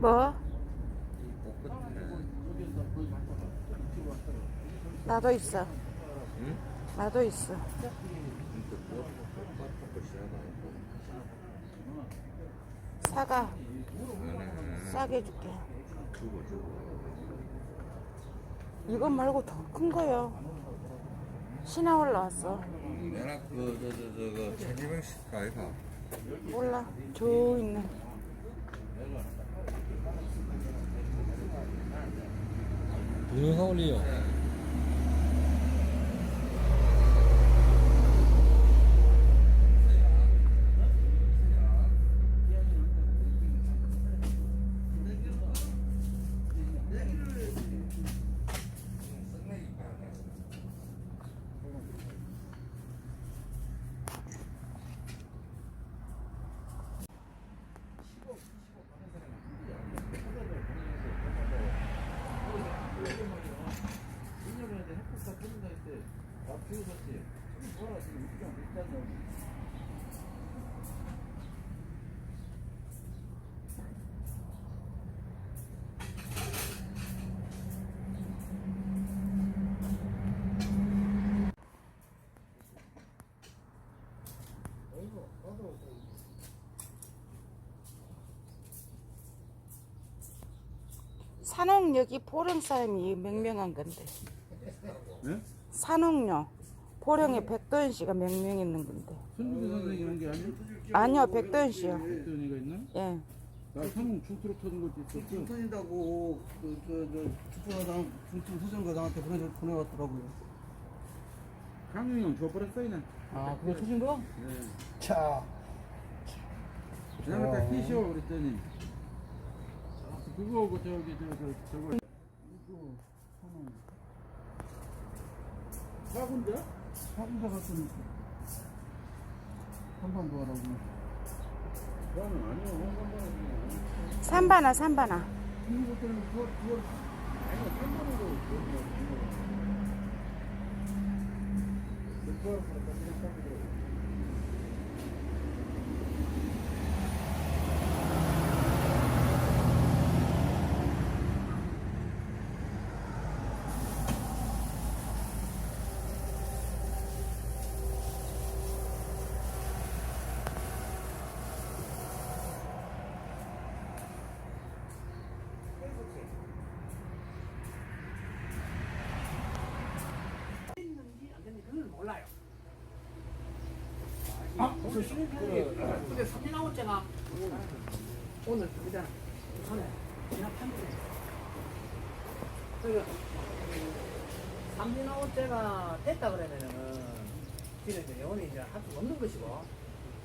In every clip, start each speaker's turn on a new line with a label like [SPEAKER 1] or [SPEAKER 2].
[SPEAKER 1] 뭐? 나도 있어.
[SPEAKER 2] 응?
[SPEAKER 1] 나도 있어. 사과 싸게 줄게.
[SPEAKER 2] 주고 주고
[SPEAKER 1] 이거 말고 더 큰 거요. 신화 올라왔어.
[SPEAKER 2] 내가 그 저 저 저그 최지병 씨가 아이가
[SPEAKER 1] 몰라. 저 있네.
[SPEAKER 3] 동영상 올리
[SPEAKER 1] 산옥역이 포령 사람이 명명한 건데.
[SPEAKER 4] 네?
[SPEAKER 1] 산옥역. 포령에 백도현 씨가 명명했는 건데.
[SPEAKER 4] 손주기 선생님 이런 게 아니야?
[SPEAKER 1] 아니요, 백도현 씨요.
[SPEAKER 4] 백도현이가 있나?
[SPEAKER 1] 예.
[SPEAKER 4] 나 성공 중투로 터진 것도
[SPEAKER 5] 중턴이다고 그저저 주포과장 중투 수정과장한테 보내 보내왔더라고요.
[SPEAKER 4] 강용이 형 줘버렸어 이는
[SPEAKER 5] 아 그거 터진 거?
[SPEAKER 4] 네.
[SPEAKER 5] 자.
[SPEAKER 4] 다 끼시오 그랬더니 그거하고 저기 저, 저 저거. 이거 하나 사군데?
[SPEAKER 5] 사분자 같은 한번 더 하라고.
[SPEAKER 4] 그거는 아니야. 홍건방은
[SPEAKER 1] 삼바나, 삼바나.
[SPEAKER 4] 이거 때는 그거 그거. 아니야 상관으로 그거 갖다 생각하더라고
[SPEAKER 6] 근데 삼진 아웃째가 오늘 그잖아 전에 지난 판결에 그 삼진 아웃째가 됐다 그러면은 이제 영원히 이제 할수 없는 것이고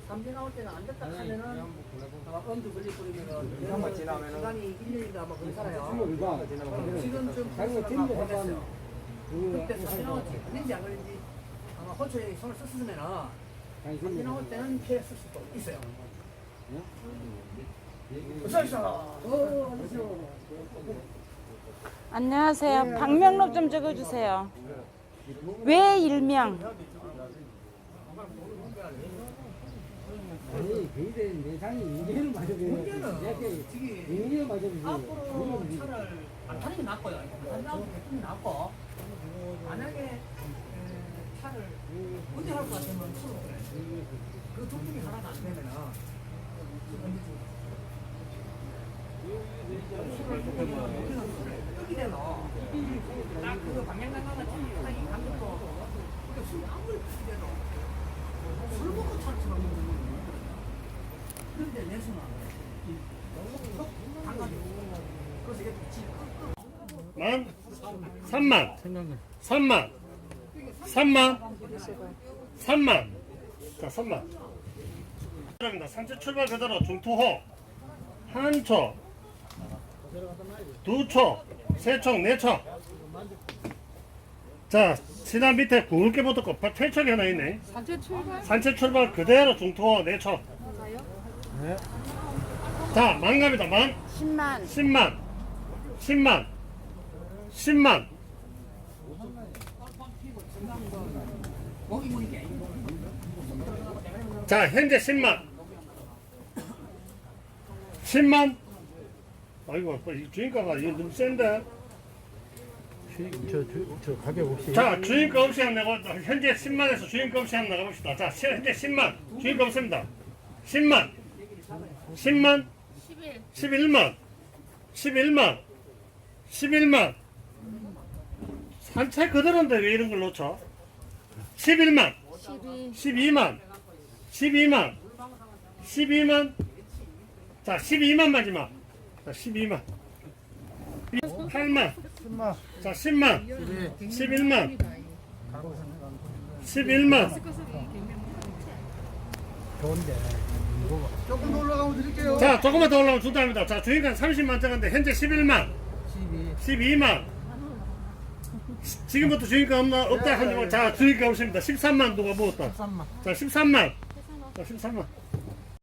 [SPEAKER 6] 삼진 아웃째가 안 됐다 하면은 아마 엄두 걸리 뿌리면은
[SPEAKER 5] 한번 지나면은
[SPEAKER 6] 시간이 1년인가 아마 그러잖아요 지금 좀 그때 삼진 아웃째 걸린지 안 걸린지 아마 호초에 손을 썼으면은 삼진 아웃 때는 피해 쓸 수도 있어요 어서 오십시오.
[SPEAKER 1] 안녕하세요. 박명록 좀 적어주세요. 왜 일명?
[SPEAKER 5] 아니 굉장히 내상이 인계를 맞아줘야
[SPEAKER 6] 문제는 지금
[SPEAKER 5] 인계를 맞아주지.
[SPEAKER 6] 앞으로 차를 안 타는 게 낫고요. 안 나오고 게 낫고 만약에 에, 차를 운전할 것 같으면 그래. 그둘 중에 하나가 안 되면은 뜨기 되노. 딱그 방향감각은 이 감독도. 근데 술이 아무리 뜨기 되노. 술 먹고 차를 치는 그런데 내 수는 당가지고 그래서 이게
[SPEAKER 7] 만, 삼만, 삼만, 삼만, 삼만, 자, 삼만. 입니다 산책 출발 그대로 중투호 한 초, 두 초, 세 초, 네 초. 자, 지난 밑에 굵게 붙었고 퇴척이 하나 있네. 산책 출발? 산책 출발 그대로 중투호 네 초. 자, 만 갑니다. 만.
[SPEAKER 1] 10만.
[SPEAKER 7] 10만 10만 10만
[SPEAKER 6] 먹이 먹이 게
[SPEAKER 7] 자 현재 10만 10만 아이고, 이 주인가가 이거 너무 센데.
[SPEAKER 4] 저, 저, 저 가격 없이.
[SPEAKER 7] 자, 주인가 없이 한번 내고 현재 10만에서 주인가 없이 한번 나가봅시다. 자, 시- 현재 10만, 주인가 없습니다. 10만, 10만, 11만, 11만, 11만. 산책 그대로인데 왜 이런 걸 놓쳐? 11만, 12만, 12만, 12만. 자, 12만 마지막. 자, 12만. 8만.
[SPEAKER 4] 10만.
[SPEAKER 7] 자, 10만. 11만. 11만.
[SPEAKER 4] 좋은데.
[SPEAKER 5] 조금 더 올라가면 드릴게요.
[SPEAKER 7] 자, 조금만 더 올라오면 준답니다. 자, 주인간 30만 정한데 현재 11만.
[SPEAKER 4] 12.
[SPEAKER 7] 12 만. 지금부터 주인가 없나 없다 거. 자, 주인가 없습니다. 13만 누가 먹었다.
[SPEAKER 4] 13만.
[SPEAKER 7] 자, 13만. 자, 13만.